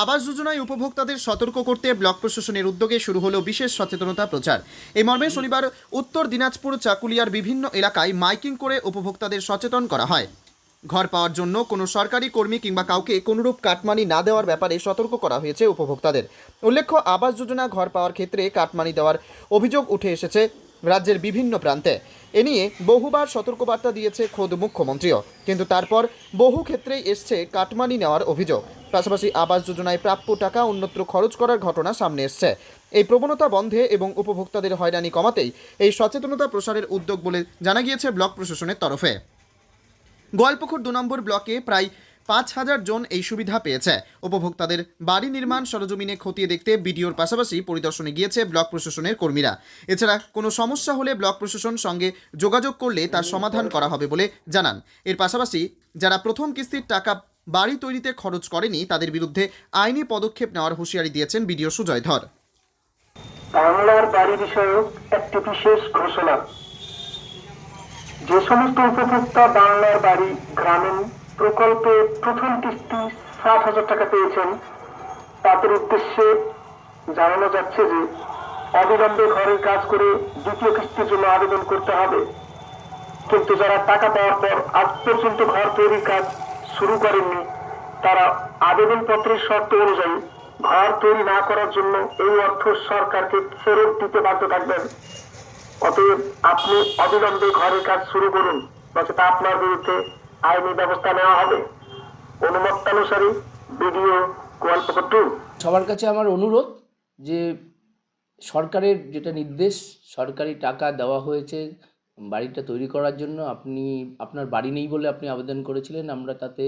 আবাস যোজনায় উপভোক্তাদের সতর্ক করতে ব্লক প্রশাসনের উদ্যোগে শুরু হলো বিশেষ সচেতনতা প্রচার। এই মর্মে শনিবার উত্তর দিনাজপুর, চাকুলিয়ার বিভিন্ন এলাকায় মাইকিং করে উপভোক্তাদের সচেতন করা হয়। ঘর পাওয়ার জন্য কোনো সরকারি কর্মী কিংবা কাউকে কোনোরূপ কাটমানি না দেওয়ার ব্যাপারে সতর্ক করা হয়েছে উপভোক্তাদের। উল্লেখ্য, আবাস যোজনা ঘর পাওয়ার ক্ষেত্রে কাটমানি দেওয়ার অভিযোগ উঠে এসেছে। রাজ্যের বিভিন্ন প্রান্তে। এ নিয়ে বহুবার সতর্কবার্তা দিয়েছে খোদ মুখ্যমন্ত্রীও। কিন্তু তারপর বহু ক্ষেত্রেই এসছে কাটমানি নেওয়ার অভিযোগ। পাশাপাশি আবাস যোজনায় প্রাপ্য টাকা অন্যত্র খরচ করার ঘটনা সামনে এসছে। এই প্রবণতা বন্ধে এবং উপভোক্তাদের হয়রানি কমাতেই এই সচেতনতা প্রসারের উদ্যোগ বলে জানা গিয়েছে ব্লক প্রশাসনের তরফে। গোয়ালপুকুর দু নম্বর ব্লকে প্রায় পাঁচ হাজার জন এই সুবিধা পেয়েছে। উপভোক্তাদের বাড়ি নির্মাণ সরজমিনে খতিয়ে দেখতে বিডিওর পাশাপাশি পরিদর্শনে গিয়েছে ব্লক প্রশাসনের কর্মীরা। এছাড়া কোনো সমস্যা হলে ব্লক প্রশাসন সঙ্গে যোগাযোগ করলে তার সমাধান করা হবে বলে জানান। এর পাশাপাশি যারা প্রথম কিস্তির টাকা বাড়ি তৈরিতে খরচ করেনি, তাদের বিরুদ্ধে আইনি পদক্ষেপ নেওয়ার হুঁশিয়ারি দিয়েছেন বিডিও সুজয় ধর। বাংলার বাড়ি বিষয়ক একটি বিশেষ ঘোষণা। যে সমস্ত উপভোক্তা বাংলার বাড়ি, গ্রামীণ প্রকল্পে প্রথম কিস্তি ষাট হাজার টাকা পেয়েছেন। তাদের উদ্দেশ্যে জানানো যাচ্ছে যে, অবিলম্বে ঘরের কাজ করে দ্বিতীয় কিস্তির জন্য আবেদন করতে হবে। কিন্তু যারা টাকা পাওয়ার পর আজ পর্যন্ত ঘর তৈরির কাজ শুরু করেননি, তারা আবেদনপত্রের শর্ত অনুযায়ী ঘর তৈরি না করার জন্য এই অর্থ সরকারকে ফেরত দিতে বাধ্য থাকবেন। অতএব আপনি অবিলম্বে ঘরের কাজ শুরু করুন নচেত আপনার বিরুদ্ধে আইনি ব্যবস্থা নেওয়া হবে। অনুমতানুসারী বিডিও সবার কাছে আমার অনুরোধ যে সরকারের যেটা নির্দেশ, সরকারি টাকা দেওয়া হয়েছে বাড়িটা তৈরি করার জন্য, আপনি, আপনার বাড়ি নেই বলে আপনি আবেদন করেছিলেন, আমরা তাতে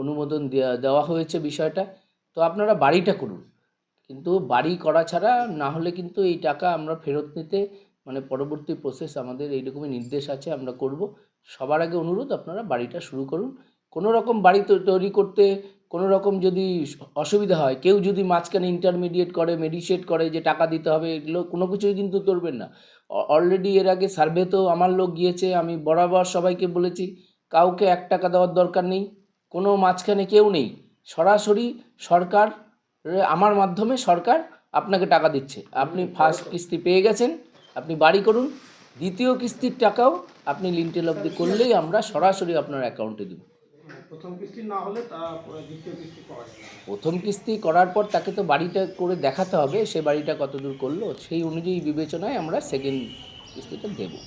অনুমোদন দেওয়া হয়েছে বিষয়টা। তো আপনারা বাড়িটা করুন। কিন্তু বাড়ি করা ছাড়া না হলে কিন্তু এই টাকা আমরা ফেরত নিতে মানে পরবর্তী প্রসেস আমাদের এইরকমই নির্দেশ আছে আমরা করব। সবার আগে অনুরোধ আপনারা বাড়িটা শুরু করুন। কোনো রকম বাড়ি তৈ- তৈরি করতে কোনো রকম যদি অসুবিধা হয় কেউ যদি মাঝখানে ইন্টারমিডিয়েট করে মেডিসেট করে যে টাকা দিতে হবে এগুলো কোনো কিছুই কিন্তু করবেন না। অলরেডি এর আগে সার্ভে তো আমার লোক গিয়েছে আমি বরাবর সবাইকে বলেছি কাউকে এক টাকা দেওয়ার দরকার নেই কোনো মাঝখানে কেউ নেই। সরাসরি সরকার আমার মাধ্যমে সরকার আপনাকে টাকা দিচ্ছে। আপনি ফার্স্ট কিস্তি পেয়ে গেছেন আপনি বাড়ি করুন দ্বিতীয় কিস্তির টাকাও আপনি লিন্টেল অবধি করলেই আমরা সরাসরি আপনার অ্যাকাউন্টে দিব। প্রথম কিস্তি না হলে দ্বিতীয় কিস্তি। প্রথম কিস্তি করার পর তাকে তো বাড়িটা করে দেখাতে হবে সে বাড়িটা কতদূর করল সেই অনুযায়ী বিবেচনায় আমরা সেকেন্ড কিস্তিটা দেবো।